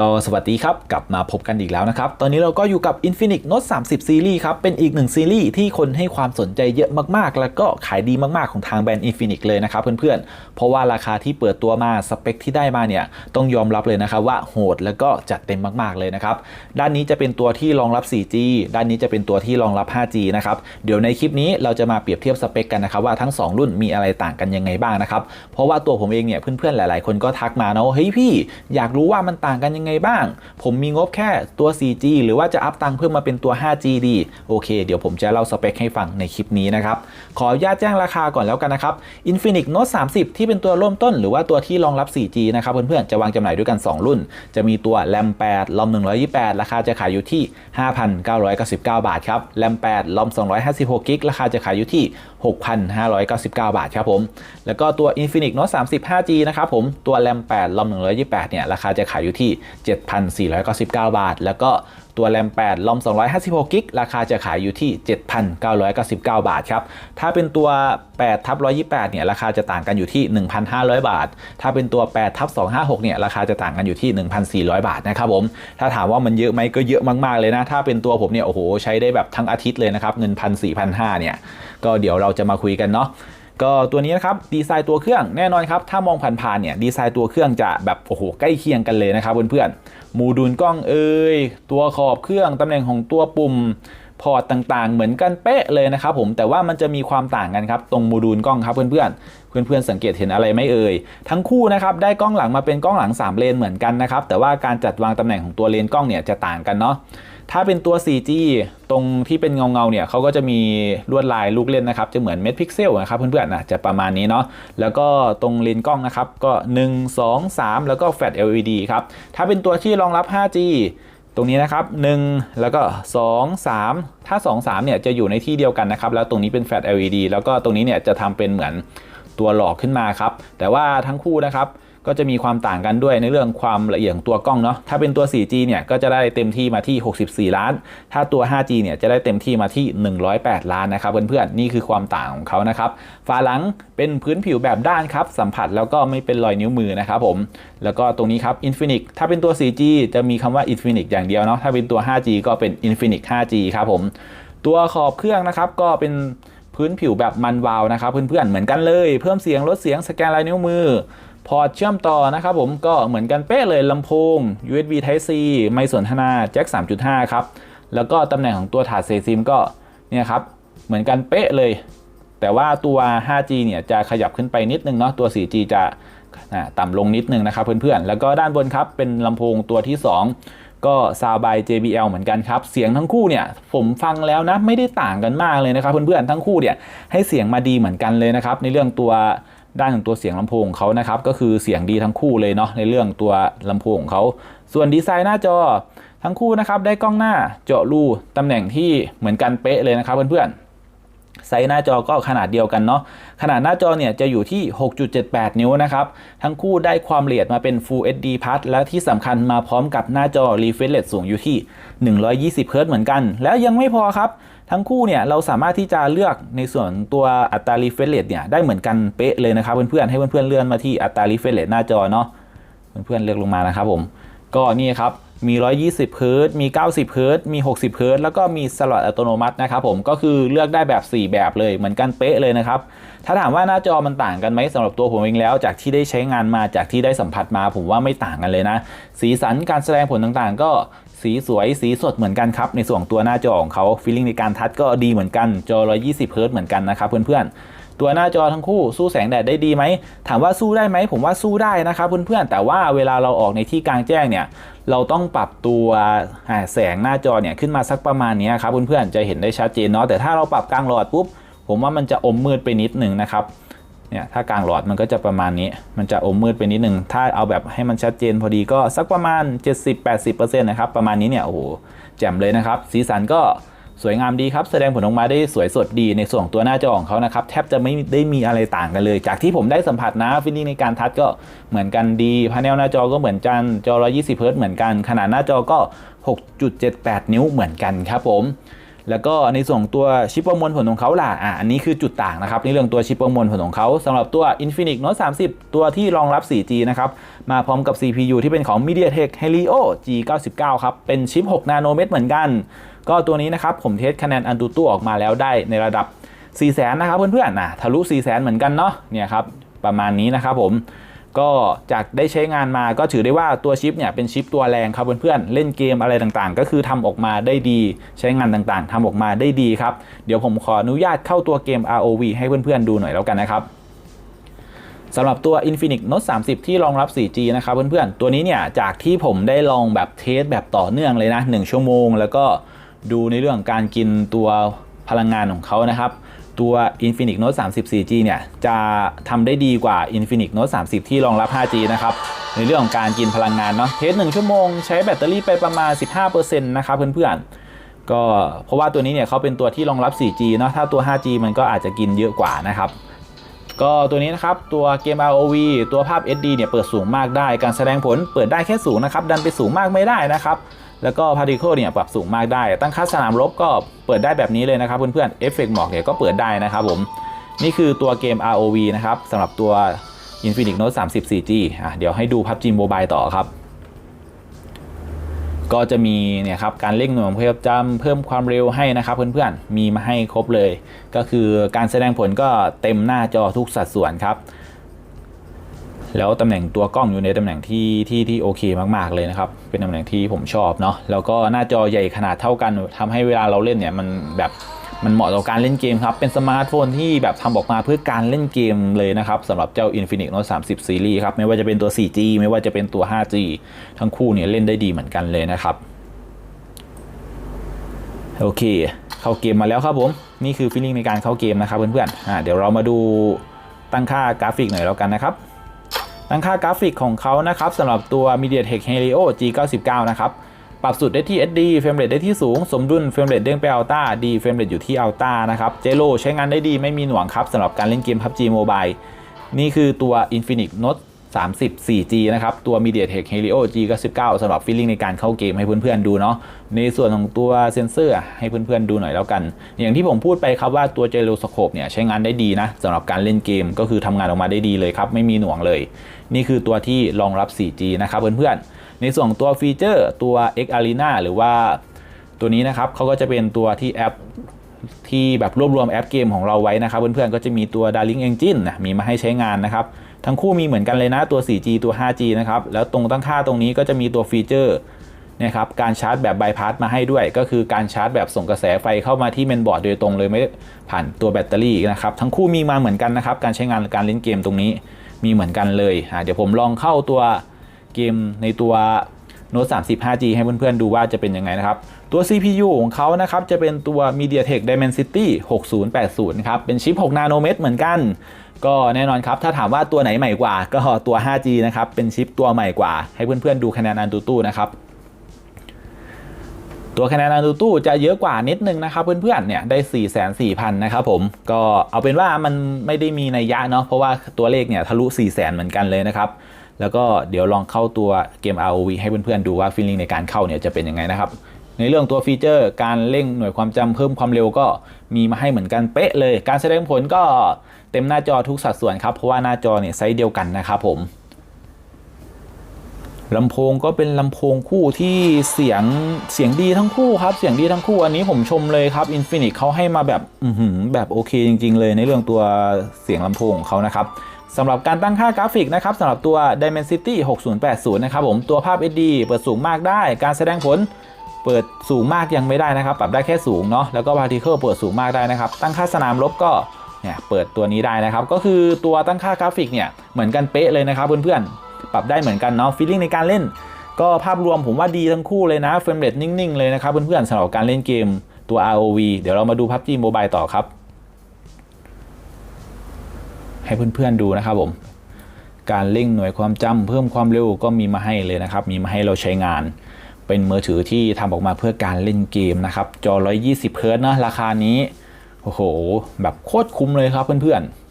ก็สวัสดีครับ กลับมาพบกันอีกแล้วนะครับ ตอนนี้เราก็อยู่กับ Infinix Note 30 Series ครับ เป็นอีกหนึ่งซีรีส์ที่คนให้ความสนใจเยอะมากๆ แล้วก็ขายดีมากๆของทางแบรนด์ Infinix เลยนะครับเพื่อนๆ เพราะว่าราคาที่เปิดตัวมาสเปคที่ได้มาเนี่ยต้องยอมรับเลยนะครับว่าโหดแล้วก็จัดเต็มมากๆเลยนะครับ ด้านนี้จะเป็นตัวที่รองรับ 4G ด้านนี้จะเป็นตัวที่รองรับ 5G นะครับเดี๋ยวในคลิปนี้เราจะมาเปรียบเทียบสเปคกันนะครับว่าทั้งสองรุ่นมีอะไรต่างกันยังไงบ้างนะครับเพราะว่าตัวผมเองเนี่ยเพื่อนๆหลาย ๆ คนก็ทักมาเนาะเฮ้ยพี่อยากรู้ว่ามันต่างกันยังไงบ้าง ผมมีงบแค่ตัว 4G หรือว่าจะอัพตังเพิ่มมาเป็นตัว 5G ดีโอเค เดี๋ยวผมจะเล่าสเปคให้ฟังในคลิปนี้นะครับ ขออนุญาตแจ้งราคาก่อนแล้วกันนะครับ Infinix Note 30 ที่เป็นตัวเริ่มต้น หรือว่าตัวที่รองรับ 4G นะครับเพื่อนๆ จะวางจำหน่ายด้วยกัน 2 รุ่น จะมีตัว RAM 8 ROM 128 ราคาจะขายอยู่ที่ 5,999 บาทครับ RAM 8 ROM 256 g b ราคาจะขายอยู่ที่ 6,599 บาทครับผม แล้วก็ตัว Infinix Note 30 5G นะครับผม ตัว RAM 8 ROM 128 เนี่ย ราคาจะขายอยู่ที่ 7,499 บาท แล้วก็ ตัว RAM 8 ROM 256 g b ราคาจะขายอยู่ที่ 7,999 บาทครับ ถ้าเป็นตัว 8 ทับ 128 เนี่ย ราคาจะต่างกันอยู่ที่ 1,500 บาท ถ้าเป็นตัว 8 ทับ 256 เนี่ย ราคาจะต่างกันอยู่ที่ 1,400 บาทนะครับผม ถ้าถามว่ามันเยอะไหมก็เยอะมากๆเลยนะ ถ้าเป็นตัวผมเนี่ย โอ้โห ใช้ได้แบบทั้งอาทิตย์เลยนะครับ เงินพันสี่พันห้าเนี่ย ก็เดี๋ยวเราจะมาคุยกันเนาะ ก็ตัวนี้นะครับดีไซน์ตัวเครื่องแน่นอนครับถ้ามองผ่านๆเนี่ยดีไซน์ตัวเครื่องจะแบบโอ้โหใกล้เคียงกันเลยนะครับเพื่อนๆโมดูลกล้องเอ่ยตัวขอบเครื่องตำแหน่งของตัวปุ่มพอร์ตต่างๆ เหมือนกันเป๊ะเลยนะครับผมแต่ว่ามันจะมีความต่างกันครับตรงโมดูลกล้องครับเพื่อนๆ เพื่อนๆสังเกตเห็นอะไรไหมเอ่ยทั้งคู่นะครับได้กล้องหลังมาเป็นกล้องหลัง 3 เลนเหมือนกันนะครับแต่ว่าการจัดวางตำแหน่งของตัวเลนกล้องเนี่ยจะต่างกันเนาะ ถ้าเป็นตัว 4G ตรงที่เป็นเงาเงาๆเนี่ยเขาก็จะมีลวดลายลูกเล่นนะครับ จะเหมือนเม็ดพิกเซลนะครับเพื่อนๆนะจะประมาณนี้เนาะแล้วก็ตรงเลนส์กล้องนะครับ ก็ 1 2 3 แล้วก็แฟลช LED ครับ ถ้าเป็นตัวที่รองรับ 5G ตรงนี้นะครับ 1 แล้วก็ 2 3 ถ้า 2 3เนี่ยจะอยู่ในที่เดียวกันนะครับ แล้วตรงนี้เป็นแฟลช LED แล้วก็ตรงนี้เนี่ยจะทำเป็นเหมือนตัวหลอกขึ้นมาครับ แต่ว่าทั้งคู่นะครับ ก็จะมีความต่างกันด้วยในเรื่องความละเอียดของตัวกล้องเนาะถ้าเป็นตัว 4G เนี่ยก็จะได้เต็มที่มาที่ 64 ล้าน ถ้าตัว 5G เนี่ยจะได้เต็มที่มาที่ 108 ล้านนะครับเพื่อนๆนี่คือความต่างของเขานะครับฝาหลังเป็นพื้นผิวแบบด้านครับสัมผัสแล้วก็ไม่เป็นรอยนิ้วมือนะครับผมแล้วก็ตรงนี้ครับ Infinix ถ้าเป็นตัว 4G จะมีคำว่า Infinix อย่างเดียวเนาะถ้าเป็นตัว 5G ก็เป็น Infinix 5G ครับผมตัวขอบเครื่องนะครับก็เป็นพื้นผิวแบบมันวาวนะครับเพื่อนๆเหมือนกันเลย เพิ่มเสียงลดเสียงสแกนลายนิ้วมือ พอร์ตเชื่อมต่อนะครับผมก็เหมือนกันเป๊ะเลยลำโพง USB Type C ไม่สนทนาแจ็ค3.5 ครับ แล้วก็ตำแหน่งของตัวถาดเซซิมก็เนี่ยครับ เหมือนกันเป๊ะเลย แต่ว่าตัว 5G เนี่ยจะขยับขึ้นไปนิดนึงเนาะตัว 4G จะต่ำลงนิดนึงนะครับเพื่อนๆ แล้วก็ด้านบนครับเป็นลำโพงตัวที่ 2 ก็ซาวบาย JBL เหมือนกันครับ เสียงทั้งคู่เนี่ยผมฟังแล้วนะไม่ได้ต่างกันมากเลยนะครับเพื่อนๆทั้งคู่เนี่ยให้เสียงมาดีเหมือนกันเลยนะครับในเรื่องตัว ด้านของตัวเสียงลำโพงของเขานะครับก็คือเสียงดีทั้งคู่เลยเนาะในเรื่องตัวลำโพงของเขาส่วนดีไซน์หน้าจอทั้งคู่นะครับได้กล้องหน้าเจาะรูตำแหน่งที่เหมือนกันเป๊ะเลยนะครับเพื่อนๆไซส์หน้าจอก็ขนาดเดียวกันเนาะขนาดหน้าจอเนี่ยจะอยู่ที่ 6.78 นิ้วนะครับทั้งคู่ได้ความละเอียดมาเป็น Full HD Plus และที่สำคัญมาพร้อมกับหน้าจอ refresh rate สูงอยู่ที่ 120 Hz เหมือนกัน แล้วยังไม่พอครับ ทั้งคู่เนี่ยเราสามารถที่จะเลือกในส่วนตัวอัตรา refresh rate เนี่ยได้เหมือนกันเป๊ะเลยนะครับเพื่อนๆให้เพื่อนๆเลื่อนมาที่อัตรา refresh rate หน้าจอเนาะเพื่อนๆเลือกลงมานะครับผมก็นี่ครับมี 120เฮิร์ตซ์มี 90เฮิร์ตซ์มี 60เฮิร์ตซ์แล้วก็มีสล็อตอัตโนมัตินะครับผมก็คือเลือกได้แบบ 4 แบบเลยเหมือนกันเป๊ะเลยนะครับ ถ้าถามว่าหน้าจอมันต่างกันไหมสำหรับตัวผมเองแล้ว จากที่ได้ใช้งานมาจากที่ได้สัมผัสมาผมว่าไม่ต่างกันเลยนะ สีสันการแสดงผลต่างๆ ก็สีสวยสีสดเหมือนกันครับ ในส่วนตัวหน้าจอของเขาฟีลลิ่งในการทัชก็ดีเหมือนกันจอ 120เฮิร์ตเหมือนกันนะครับเพื่อนๆตัวหน้าจอทั้งคู่สู้แสงแดดได้ดีไหม ถามว่าสู้ได้ไหม ผมว่าสู้ได้นะครับเพื่อนๆ แต่ว่าเวลาเราออกในที่กลางแจ้งเนี่ย เราต้องปรับตัวแสงหน้าจอเนี่ยขึ้นมาสักประมาณนี้ครับเพื่อนๆ จะเห็นได้ชัดเจนเนาะ แต่ถ้าเราปรับกลางหลอดปุ๊บ ผมว่ามันจะอมมืดไปนิดหนึ่งนะครับเนี่ยถ้ากลางหลอดมันก็จะประมาณนี้ มันจะอมมืดไปนิดหนึ่งถ้าเอาแบบให้มันชัดเจนพอดีก็สักประมาณ 70-80%นะครับประมาณนี้เนี่ยโอ้โหแจ่มเลยนะครับ สีสันก็สวยงามดีครับ แสดงผลออกมาได้สวยสดดีในส่วนตัวหน้าจอของเขานะครับแทบจะไม่ได้มีอะไรต่างกันเลย จากที่ผมได้สัมผัสนะฟิลลิ่งในการทัชก็เหมือนกันดีพาเนลหน้าจอก็เหมือนกันจอ120เฮิร์ตซ์เหมือนกัน ขนาดหน้าจอก็ 6.78 นิ้วเหมือนกันครับผม แล้วก็ในส่วนของตัวชิปประมวลผลของเขาล่ะอะอันนี้คือจุดต่างนะครับในเรื่องตัวชิปประมวลผลของเขาสำหรับตัว Infinix Note 30 ตัวที่รองรับ 4G นะครับ มาพร้อมกับ CPU ที่เป็นของ MediaTek Helio G99 ครับ เป็นชิป 6 นาโนเมตรเหมือนกัน ก็ตัวนี้นะครับ ผมเทสคะแนนอันตูตู้ออกมาแล้วได้ในระดับ 4 0 0 0 0นะครับเพื่อนๆนะทะลุ4 0 0 0 0 เหมือนกันเนาะเนี่ยครับประมาณนี้นะครับผม ก็จากได้ใช้งานมาก็ถือได้ว่าตัวชิปเนี่ยเป็นชิปตัวแรงครับเพื่อนๆเล่นเกมอะไรต่างๆ ก็คือทำออกมาได้ดีใช้งานต่างๆทำออกมาได้ดีครับ เดี๋ยวผมขออนุญาตเข้าตัวเกม ROV ให้เพื่อนๆดูหน่อยแล้วกันนะครับสำหรับตัว Infinix Note 30 ที่รองรับ 4G นะครับเพื่อนๆ ตัวนี้เนี่ยจากที่ผมได้ลองแบบเทสแบบต่อเนื่องเลยนะ 1 ชั่วโมง แล้วก็ดูในเรื่องการกินตัวพลังงานของเขานะครับ ตัว Infinix Note 30 4G เนี่ย จะทำได้ดีกว่า Infinix Note 30 ที่รองรับ 5G นะครับ ในเรื่องของการกินพลังงานเนาะเทส1ชั่วโมงใช้แบตเตอรี่ไปประมาณ 15%นะครับเพื่อนๆ ก็เพราะว่าตัวนี้เนี่ยเขาเป็นตัวที่รองรับ 4G เนาะถ้าตัว 5G มันก็อาจจะกินเยอะกว่านะครับ ก็ตัวนี้นะครับ ตัวเกม ROV ตัวภาพ SD เนี่ยเปิดสูงมากได้ การแสดงผลเปิดได้แค่สูงนะครับ ดันไปสูงมากไม่ได้นะครับ แล้วก็ particle เนี่ยปรับสูงมากได้ ตั้งค่าสนามรบก็เปิดได้แบบนี้เลยนะครับเพื่อนๆเอฟเฟกต์หมอกเนี่ยก็เปิดได้นะครับผม นี่คือตัวเกม ROV นะครับสำหรับตัว Infinix Note 30 4G อะเดี๋ยวให้ดู PUBG Mobile ต่อครับ ก็จะมีเนี่ยครับการเร่งหน่วยเพิ่มจำเพิ่มความเร็วให้นะครับเพื่อนๆ มีมาให้ครบเลย ก็คือการแสดงผลก็เต็มหน้าจอทุกสัดส่วนครับ แล้วตำแหน่งตัวกล้องอยู่ในตำแหน่งที่ที่ที่โอเคมากๆเลยนะครับ เป็นตำแหน่งที่ผมชอบเนาะแล้วก็หน้าจอใหญ่ขนาดเท่ากันทำให้เวลาเราเล่นเนี่ยมันแบบมันเหมาะต่อการเล่นเกมครับ เป็นสมาร์ทโฟนที่แบบทำออกมาเพื่อการเล่นเกมเลยนะครับสำหรับเจ้า Infinix Note 30 Series ครับ ไม่ว่าจะเป็นตัว 4G ไม่ว่าจะเป็นตัว 5G ทั้งคู่เนี่ยเล่นได้ดีเหมือนกันเลยนะครับ โอเค เข้าเกมมาแล้วครับผม นี่คือฟีลลิ่งในการเข้าเกมนะครับเพื่อนๆเดี๋ยวเรามาดูตั้งค่ากราฟิกหน่อยแล้วกันนะครับ ตั้งค่ากราฟิกของเขานะครับสำหรับตัว MediaTek Helio G99 นะครับ ปรับสุดได้ที่ SD เฟรมเรทได้ที่สูง สมดุลเฟรมเรทเด้งไปอัลต้าดีเฟรมเรทอยู่ที่อัลต้านะครับ เจโลใช้งานได้ดีไม่มีหน่วงครับสำหรับการเล่นเกม PUBG Mobile นี่คือตัว Infinix Note 30 4G นะครับ ตัว MediaTek Helio G99 สำหรับฟีลลิ่งในการเข้าเกมให้เพื่อนๆดูเนาะในส่วนของตัวเซนเซอร์ให้เพื่อนๆดูหน่อยแล้วกัน อย่างที่ผมพูดไปครับว่าตัวเจโ o สโคปเนี่ยใช้งานได้ดีนะสำหรับการเล่นเกมก็คือทำงานออกมาได้ดีเลยครับ ไม่มีหน่วงเลย นี่คือตัวที่รองรับ 4G นะครับเพื่อนๆ ในส่วนตัวฟีเจอร์ตัว X Arena หรือว่าตัวนี้นะครับเขาก็จะเป็นตัวที่แอปที่แบบรวบรวมแอปเกมของเราไว้นะครับ เพื่อนๆก็จะมีตัว Darling Engine นะมีมาให้ใช้งานนะครับ ทั้งคู่มีเหมือนกันเลยนะตัว 4G ตัว 5G นะครับ แล้วตรงตั้งค่าตรงนี้ก็จะมีตัวฟีเจอร์นะครับการชาร์จแบบบายพาสมาให้ด้วย ก็คือการชาร์จแบบส่งกระแสไฟเข้ามาที่เมนบอร์ดโดยตรงเลยไม่ผ่านตัวแบตเตอรี่นะครับ ทั้งคู่มีมาเหมือนกันนะครับ การใช้งานการเล่นเกมตรงนี้มีเหมือนกันเลยเดี๋ยวผมลองเข้าตัวเกมในตัว Note 30 5G ให้เพื่อนๆดูว่าจะเป็นยังไงนะครับ ตัว CPU ของเขานะครับ จะเป็นตัว MediaTek Dimensity 6080 ครับ เป็นชิป 6 นาโนเมตรเหมือนกัน ก็แน่นอนครับ ถ้าถามว่าตัวไหนใหม่กว่า ก็ตัว 5G นะครับ เป็นชิปตัวใหม่กว่า ให้เพื่อนๆดูคะแนนอันตูตู้นะครับตัวคะแนนอันตูตู้จะเยอะกว่านิดนึงนะครับ เพื่อนๆเนี่ยได้ 4 4 0 0 0 นะครับผมก็เอาเป็นว่ามันไม่ได้มีในยยะเนาะเพราะว่าตัวเลขเนี่ยทะลุ 4 0 0 0 0 0 เหมือนกันเลยนะครับ แล้วก็เดี๋ยวลองเข้าตัวเกม ROV ให้เพื่อนๆดูว่าฟีลลิ่งในการเข้าเนี่ยจะเป็นยังไงนะครับ ในเรื่องตัวฟีเจอร์การเร่งหน่วยความจำเพิ่มความเร็วก็มีมาให้เหมือนกันเป๊ะเลย การแสดงผลก็เต็มหน้าจอทุกสัดส่วนครับเพราะว่าหน้าจอเนี่ยไซส์เดียวกันนะครับผมลำโพงก็เป็นลำโพงคู่ที่เสียงเสียงดีทั้งคู่ครับ เสียงดีทั้งคู่อันนี้ผมชมเลยครับ Infinix เขาให้มาแบบแบบโอเคจริง ๆ เลยในเรื่องตัวเสียงลำโพงของเขานะครับ สำหรับการตั้งค่ากราฟิกนะครับสำหรับตัว Dimensity 6080 นะครับผมตัวภาพ SD เปิดสูงมากได้ การแสดงผลเปิดสูงมากยังไม่ได้นะครับ ปรับได้แค่สูงเนาะแล้วก็ Particle เปิดสูงมากได้นะครับ ตั้งค่าสนามลบก็เนี่ยเปิดตัวนี้ได้นะครับ ก็คือตัวตั้งค่ากราฟิกเนี่ยเหมือนกันเป๊ะเลยนะครับเพื่อนๆปรับได้เหมือนกันเนาะฟีลลิ่งในการเล่น ก็ภาพรวมผมว่าดีทั้งคู่เลยนะเฟรมเรทนิ่งๆเลยนะครับเพื่อนๆสำหรับการเล่นเกมตัว ROV เดี๋ยวเรามาดู PUBG Mobile ต่อครับ ให้เพื่อนๆดูนะครับผมการเร่งหน่วยความจำเพิ่มความเร็วก็มีมาให้เลยนะครับ มีมาให้เราใช้งาน เป็นมือถือที่ทำออกมาเพื่อการเล่นเกมนะครับ จอ 120 เฮิร์ตนะราคานี้ โอ้โห แบบโคตรคุ้มเลยครับเพื่อนๆ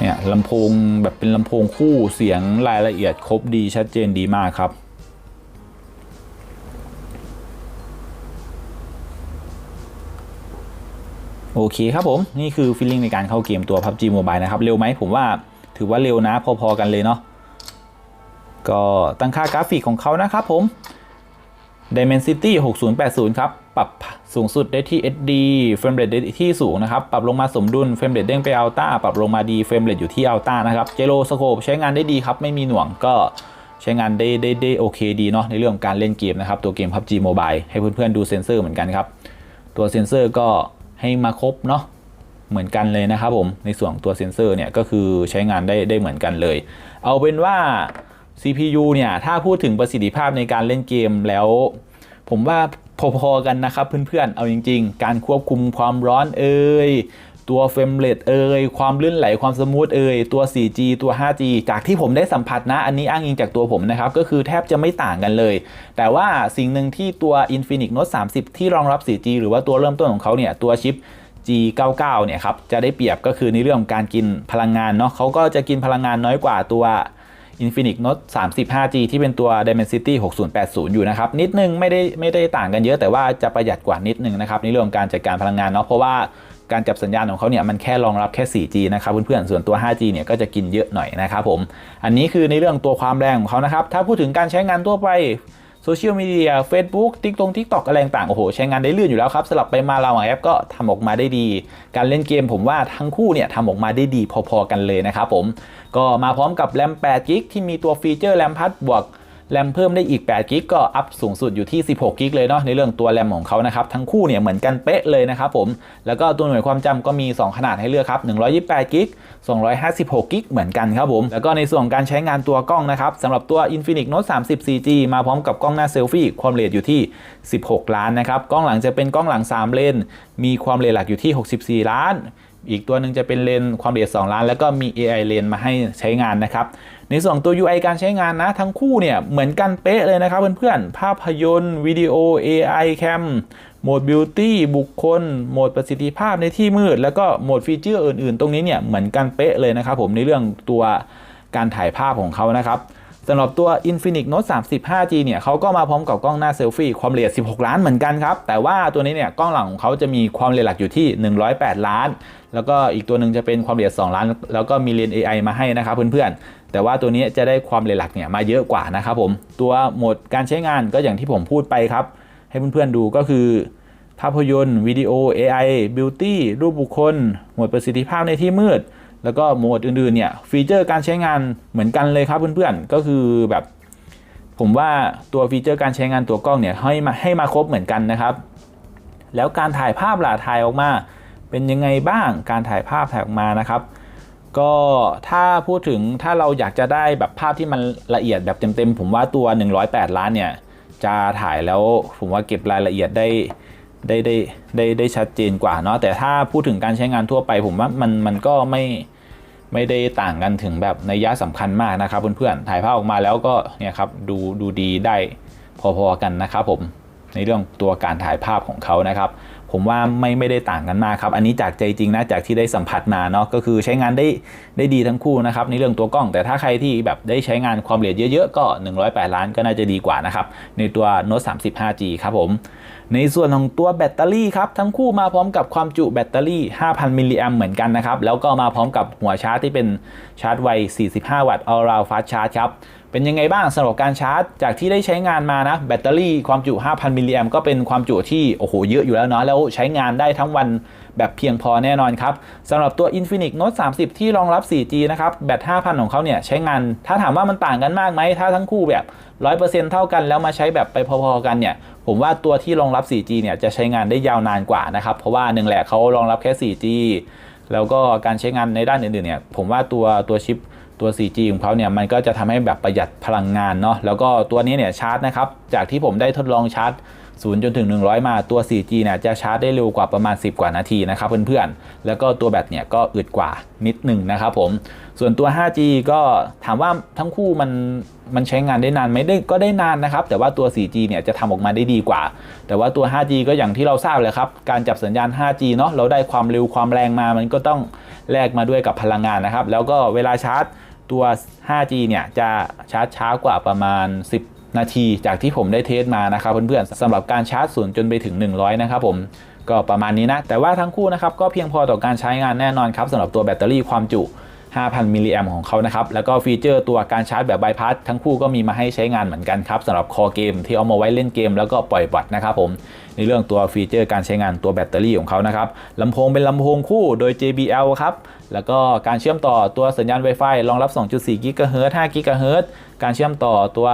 เนี่ยลำโพงแบบเป็นลำโพงคู่เสียงรายละเอียดครบดีชัดเจนดีมากครับ โอเคครับผม นี่คือฟีลลิ่งในการเข้าเกมตัว PUBG Mobile นะครับ เร็วไหมผมว่าถือว่าเร็วนะพอๆกันเลยเนาะก็ตั้งค่ากราฟิกของเขานะครับผม Dimensity 6080 ครับ ปรับสูงสุดได้ที่ SD เฟรมเรทได้ที่สูงนะครับ ปรับลงมาสมดุลเฟรมเรทเด้งไปอัลต้าปรับลงมาดีเฟรมเรทอยู่ที่อัลต้านะครับเจโรสโคปใช้งานได้ดีครับ ไม่มีหน่วงก็ใช้งานได้ได้ได้โอเคดีเนาะในเรื่องการเล่นเกมนะครับ ตัวเกม PUBG Mobile ให้เพื่อนๆดูเซนเซอร์เหมือนกันครับ ตัวเซนเซอร์ก็ ให้มาครบเนาะเหมือนกันเลยนะครับผม ในส่วนตัวเซนเซอร์เนี่ยก็คือใช้งานได้ได้เหมือนกันเลย เอาเป็นว่า CPU เนี่ยถ้าพูดถึงประสิทธิภาพในการเล่นเกมแล้ว ผมว่าพอๆกันนะครับเพื่อนๆ เอาจริง ๆ การควบคุมความร้อนเอ่ย ตัวเฟรมเรทเอ่ยความลื่นไหลความสมูทเอ่ยตัว 4G ตัว 5G จากที่ผมได้สัมผัสนะ อันนี้อ้างอิงจากตัวผมนะครับ ก็คือแทบจะไม่ต่างกันเลย แต่ว่าสิ่งหนึ่งที่ตัว Infinix Note 30 ที่รองรับ 4G หรือว่าตัวเริ่มต้นของเขาเนี่ยตัวชิป G99 เนี่ยครับจะได้เปรียบก็คือในเรื่องของการกินพลังงานเนาะเขาก็จะกินพลังงานน้อยกว่าตัว Infinix Note 30 5G ที่เป็นตัว Dimensity 6080 อยู่นะครับ นิดนึงไม่ได้ไม่ได้ต่างกันเยอะแต่ว่าจะประหยัดกว่านิดนึงนะครับ ในเรื่องการจัดการพลังงานเนาะเพราะว่า การจับสัญญาณของเขาเนี่ยมันแค่รองรับแค่ 4G นะครับเพื่อนๆส่วนตัว 5G เนี่ยก็จะกินเยอะหน่อยนะครับผม อันนี้คือในเรื่องตัวความแรงของเขานะครับ ถ้าพูดถึงการใช้งานทั่วไปโซเชียลมีเดีย Facebook ทิกตงทิกตอกอะไรต่างๆโอ้โห ใช้งานได้ลื่นอยู่แล้วครับ สลับไปมาเราแอปก็ทำออกมาได้ดี การเล่นเกมผมว่าทั้งคู่เนี่ยทำออกมาได้ดีพอๆกันเลยนะครับผม ก็มาพร้อมกับแรม8 g b ที่มีตัวฟีเจอร์แรมพัดบวก แรมเพิ่มได้อีก8 g b ก็อัพสูงสุดอยู่ที่ 16 g b เลยเนาะในเรื่องตัวแรมของเขานะครับทั้งคู่เนี่ยเหมือนกันเป๊ะเลยนะครับผมแล้วก็ตัวหน่วยความจำก็มี 2 ขนาดให้เลือกครับ128 g b 256 g b เหมือนกันครับผมแล้วก็ในส่วนของการใช้งานตัวกล้องนะครับสำหรับตัว Infinix Note 30 4G มาพร้อมกับกล้องหน้าเซลฟี่ความเรทอยู่ที่ 16 ล้านนะครับกล้องหลังจะเป็นกล้องหลัง 3 เลนมีความเรทหลักอยู่ที่ 64 ล้าน อีกตัวหนึ่งจะเป็นเลนความละเร็ว2ล้าน แล้วก็มี AI เลนมาให้ใช้งานนะครับ ในส่วนตัว UI การใช้งานนะทั้งคู่เนี่ยเหมือนกันเป๊ะเลยนะครับเพื่อนๆ ภาพยนตร์วิดีโอ AI Cam โหมด Beauty บุคคล โหมดประสิทธิภาพในที่มืด แล้วก็โหมดฟีเจอร์อื่นๆ ตรงนี้เนี่ยเหมือนกันเป๊ะเลยนะครับผมในเรื่องตัวการถ่ายภาพของเขานะครับ สำหรับตัว Infinix Note 30 5G เนี่ยเขาก็มาพร้อมกับกล้องหน้าเซลฟี่ความละเอียด 16 ล้านเหมือนกันครับ แต่ว่าตัวนี้เนี่ยกล้องหลังของเขาจะมีความละเอียดหลักอยู่ที่ 108 ล้าน แล้วก็อีกตัวหนึ่งจะเป็นความละเอียด 2 ล้าน แล้วก็มีเลน AI มาให้นะครับเพื่อนๆ แต่ว่าตัวนี้จะได้ความละเอียดหลักเนี่ยมาเยอะกว่านะครับผม ตัวโหมดการใช้งานก็อย่างที่ผมพูดไปครับ ให้เพื่อนๆดูก็คือภาพยนตร์วิดีโอ AI Beauty รูปบุคคลโหมดประสิทธิภาพในที่มืด แล้วก็โหมดอื่นๆเนี่ยฟีเจอร์การใช้งานเหมือนกันเลยครับเพื่อนๆก็คือแบบผมว่าตัวฟีเจอร์การใช้งานตัวกล้องเนี่ยให้มาให้มาครบเหมือนกันนะครับ แล้วการถ่ายภาพล่ะถ่ายออกมา เป็นยังไงบ้างการถ่ายภาพถ่ายออกมานะครับ ก็ถ้าพูดถึงถ้าเราอยากจะได้แบบภาพที่มันละเอียดแบบเต็มๆ ผมว่าตัว 108 ล้านเนี่ยจะถ่ายแล้วผมว่าเก็บรายละเอียดได้ ได้ได้ได้ได้ชัดเจนกว่าเนาะแต่ถ้าพูดถึงการใช้งานทั่วไปผมว่ามันมันก็ไม่ไม่ได้ต่างกันถึงแบบในยะสำคัญมากนะครับเพื่อนๆถ่ายภาพออกมาแล้วก็เนี่ยครับดูดูดีได้พอๆกันนะครับผมในเรื่องตัวการถ่ายภาพของเขานะครับ ผมว่าไม่ไม่ได้ต่างกันมากครับ อันนี้จากใจจริงนะจากที่ได้สัมผัสมาเนาะก็คือใช้งานได้ได้ดีทั้งคู่นะครับ ในเรื่องตัวกล้อง แต่ถ้าใครที่แบบได้ใช้งานความละเอียดเยอะๆ ก็ 108 ล้านก็น่าจะดีกว่านะครับ ในตัว Note 30 5G ครับผม ในส่วนของตัวแบตเตอรี่ครับ ทั้งคู่มาพร้อมกับความจุแบตเตอรี่ 5,000 มิลลิแอมเหมือนกันนะครับ แล้วก็มาพร้อมกับหัวชาร์จที่เป็นชาร์จไว 45 วัตต์ all round fast charge ครับเป็นยังไงบ้างสำหรับการชาร์จ จากที่ได้ใช้งานมานะ แบตเตอรี่ความจุ 5,000 มิลลิแอมก็เป็นความจุที่โอ้โหเยอะอยู่แล้วเนาะแล้วใช้งานได้ทั้งวันแบบเพียงพอแน่นอนครับสำหรับตัว Infinix Note 30 ที่รองรับ 4G นะครับ แบต 5,000 ของเขาเนี่ยใช้งาน ถ้าถามว่ามันต่างกันมากไหม ถ้าทั้งคู่แบบ 100%เท่ากันแล้วมาใช้แบบไปพอๆกันเนี่ย ผมว่าตัวที่รองรับ 4G เนี่ยจะใช้งานได้ยาวนานกว่านะครับ เพราะว่าหนึ่งแหละเขารองรับแค่ 4G แล้วก็การใช้งานในด้านอื่นๆเนี่ย ผมว่าตัวตัวชิป ตัว 4G ของเขาเนี่ยมันก็จะทำให้แบบประหยัดพลังงานเนาะแล้วก็ตัวนี้เนี่ยชาร์จนะครับจากที่ผมได้ทดลองชาร์จ0จนถึง 100 มาตัว 4G เนี่ยจะชาร์จได้เร็วกว่าประมาณ 10 กว่านาทีนะครับเพื่อนๆ แล้วก็ตัวแบตเนี่ยก็อึดกว่านิดหนึ่งนะครับผม ส่วนตัว 5G ก็ถามว่าทั้งคู่มันมันใช้งานได้นานไหมได้ก็ได้นานนะครับ แต่ว่าตัว 4G เนี่ยจะทำออกมาได้ดีกว่า แต่ว่าตัว 5G ก็อย่างที่เราทราบเลยครับ การจับสัญญาณ 5G เนาะเราได้ความเร็วความแรงมา มันก็ต้องแลกมาด้วยกับพลังงานนะครับ แล้วก็เวลาชาร์จ ตัว 5G เนี่ยจะชาร์จช้ากว่าประมาณ 10 นาที จากที่ผมได้เทสมานะครับเพื่อนๆสำหรับการชาร์จศูนย์จนไปถึง 100 นะครับผมก็ประมาณนี้นะ แต่ว่าทั้งคู่นะครับก็เพียงพอต่อการใช้งานแน่นอนครับสำหรับตัวแบตเตอรี่ความจุ 5,000 มิลลิแอมของเขานะครับ แล้วก็ฟีเจอร์ตัวการชาร์จแบบบายพาสทั้งคู่ก็มีมาให้ใช้งานเหมือนกันครับสำหรับคอเกมที่เอามาไว้เล่นเกมแล้วก็ปล่อยบัตรนะครับผม ในเรื่องตัวฟีเจอร์การใช้งานตัวแบตเตอรี่ของเขานะครับลำโพงเป็นลำโพงคู่โดย JBL ครับ แล้วก็การเชื่อมต่อตัวสัญญาณ Wi-Fi รองรับ 2.4 GHz 5 GHz การเชื่อมต่อตัว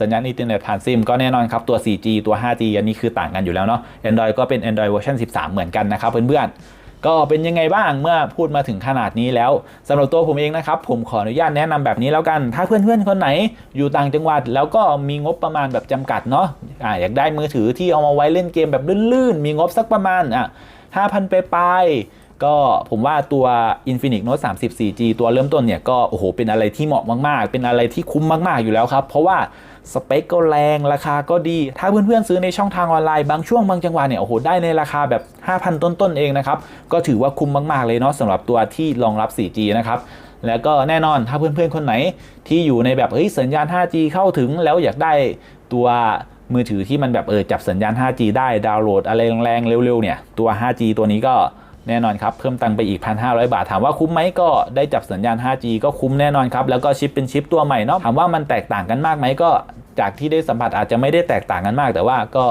สัญญาณอินเทอร์เน็ตผ่านซิมก็แน่นอนครับ ตัว 4G ตัว 5G อันนี้คือต่างกันอยู่แล้วเนาะ Android ก็เป็น Android เวอร์ชัน13 เหมือนกันนะครับเพื่อนๆ ก็เป็นยังไงบ้างเมื่อพูดมาถึงขนาดนี้แล้วสำหรับตัวผมเองนะครับ ผมขออนุญาตแนะนำแบบนี้แล้วกัน ถ้าเพื่อนๆ คนไหนอยู่ต่างจังหวัด แล้วก็มีงบประมาณแบบจำกัดเนาะอ่าอยากได้มือถือที่เอามาไว้เล่นเกมแบบลื่นๆ มีงบสักประมาณอะ5,000ไปป ก็ผมว่าตัว Infinix Note 30 4G ตัวเริ่มต้นเนี่ยก็โอ้โหเป็นอะไรที่เหมาะมาก ๆ เป็นอะไรที่คุ้มมาก ๆ อยู่แล้วครับ เพราะว่าสเปคก็แรงราคาก็ดี ถ้าเพื่อนๆซื้อในช่องทางออนไลน์บางช่วงบางจังหวะเนี่ยโอ้โหได้ในราคาแบบ 5,000 ต้นๆเองนะครับ ก็ถือว่าคุ้มมาก ๆ เลยเนาะสำหรับตัวที่รองรับ 4G นะครับแล้วก็แน่นอนถ้าเพื่อนๆคนไหนที่อยู่ในแบบเฮ้ยสัญญาณ 5G เข้าถึงแล้วอยากได้ตัวมือถือที่มันแบบเออจับสัญญาณ 5G ได้ดาวน์โหลดอะไรแรงๆเร็วๆเนี่ยตัว 5G ตัวนี้ก็ แน่นอนครับ เพิ่มตังไปอีก 1,500 บาท ถามว่าคุ้มไหมก็ได้จับสัญญาณ 5G ก็คุ้มแน่นอนครับ แล้วก็ชิปเป็นชิปตัวใหม่เนาะถามว่ามันแตกต่างกันมากไหมก็จากที่ได้สัมผัสอาจจะไม่ได้แตกต่างกันมาก แต่ว่าก็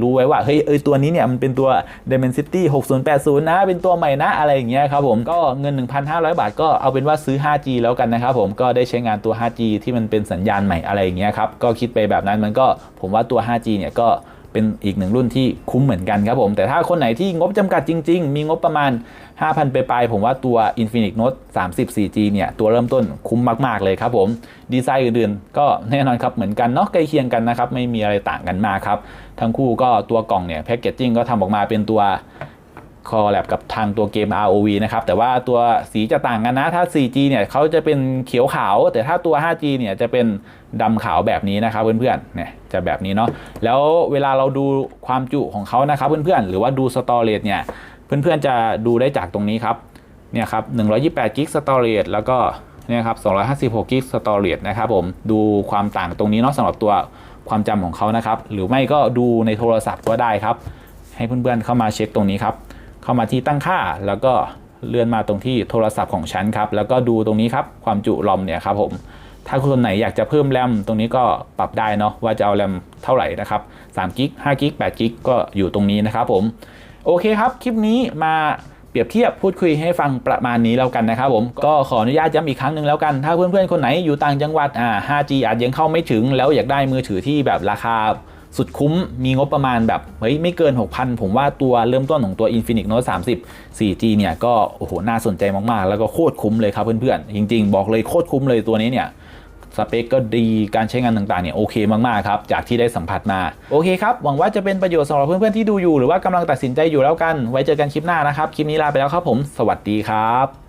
รู้ไว้ว่าเฮ้ยเอยตัวนี้เนี่ยมันเป็นตัว Dimensity 6080 นะ เป็นตัวใหม่นะ อะไรอย่างเงี้ยครับผมก็เงิน 1,500 บาท ก็เอาเป็นว่าซื้อ 5G แล้วกันนะครับผมก็ได้ใช้งานตัว 5G ที่มันเป็นสัญญาณใหม่อะไรอย่างเงี้ยครับก็คิดไปแบบนั้นมันก็ผมว่าตัว 5G เนี่ยก็ เป็นอีกหนึ่งรุ่นที่คุ้มเหมือนกันครับผม แต่ถ้าคนไหนที่งบจำกัดจริง ๆ มีงบประมาณ 5,000 ไปปลายผมว่าตัว Infinix Note 30 4G เนี่ยตัวเริ่มต้นคุ้มมากๆเลยครับผม ดีไซน์อื่นๆ ก็แน่นอนครับเหมือนกันเนาะใกล้เคียงกันนะครับ ไม่มีอะไรต่างกันมากครับ ทั้งคู่ก็ตัวกล่องเนี่ยแพคเกจจิ้งก็ทำออกมาเป็นตัว คอแลบกับทางตัวเกม ROV นะครับ แต่ว่าตัวสีจะต่างกันนะ ถ้า 4G เนี่ยเขาจะเป็นเขียวขาว แต่ถ้าตัว 5G เนี่ยจะเป็นดำขาวแบบนี้นะครับเพื่อนๆ เนี่ยจะแบบนี้เนาะ แล้วเวลาเราดูความจุของเขานะครับเพื่อนๆ หรือว่าดูสตอเรจเนี่ย เพื่อนๆ จะดูได้จากตรงนี้ครับ เนี่ยครับ128กิกสตอเรจแล้วก็เนี่ยครับ256กิกสตอเรจนะครับผม ดูความต่างตรงนี้เนาะสำหรับตัวความจำของเขานะครับ หรือไม่ก็ดูในโทรศัพท์ก็ได้ครับ ให้เพื่อนๆ เข้ามาเช็คตรงนี้ครับ เข้ามาที่ตั้งค่า แล้วก็เลื่อนมาตรงที่โทรศัพท์ของฉันครับ แล้วก็ดูตรงนี้ครับความจุรอมเนี่ยครับผมถ้าคนไหนอยากจะเพิ่มแรมตรงนี้ก็ปรับได้เนาะว่าจะเอาแรมเท่าไหร่นะครับ3กิก5กิก8กิกก็อยู่ตรงนี้นะครับผมโอเคครับ คลิปนี้มาเปรียบเทียบพูดคุยให้ฟังประมาณนี้แล้วกันนะครับผมก็ขออนุญาตย้ำอีกครั้งหนึ่งแล้วกัน ถ้าเพื่อนๆ คนไหนอยู่ต่างจังหวัดอ่า 5G อาจยังเข้าไม่ถึงแล้วอยากได้มือถือที่แบบราคา สุดคุ้มมีงบประมาณแบบเฮ้ยไม่เกิน 6,000 ผมว่าตัวเริ่มต้นของตัว Infinix Note 30 4G เนี่ยก็โอ้โหน่าสนใจมากๆ แล้วก็โคตรคุ้มเลยครับเพื่อนๆ จริง ๆ บอกเลยโคตรคุ้มเลยตัวนี้เนี่ยสเปคก็ดีการใช้งานต่างๆเนี่ยโอเคมากๆครับจากที่ได้สัมผัสมาโอเคครับ หวังว่าจะเป็นประโยชน์สำหรับเพื่อนๆที่ดูอยู่หรือว่ากำลังตัดสินใจอยู่แล้วกัน ไว้เจอกันคลิปหน้านะครับ คลิปนี้ลาไปแล้วครับผม สวัสดีครับ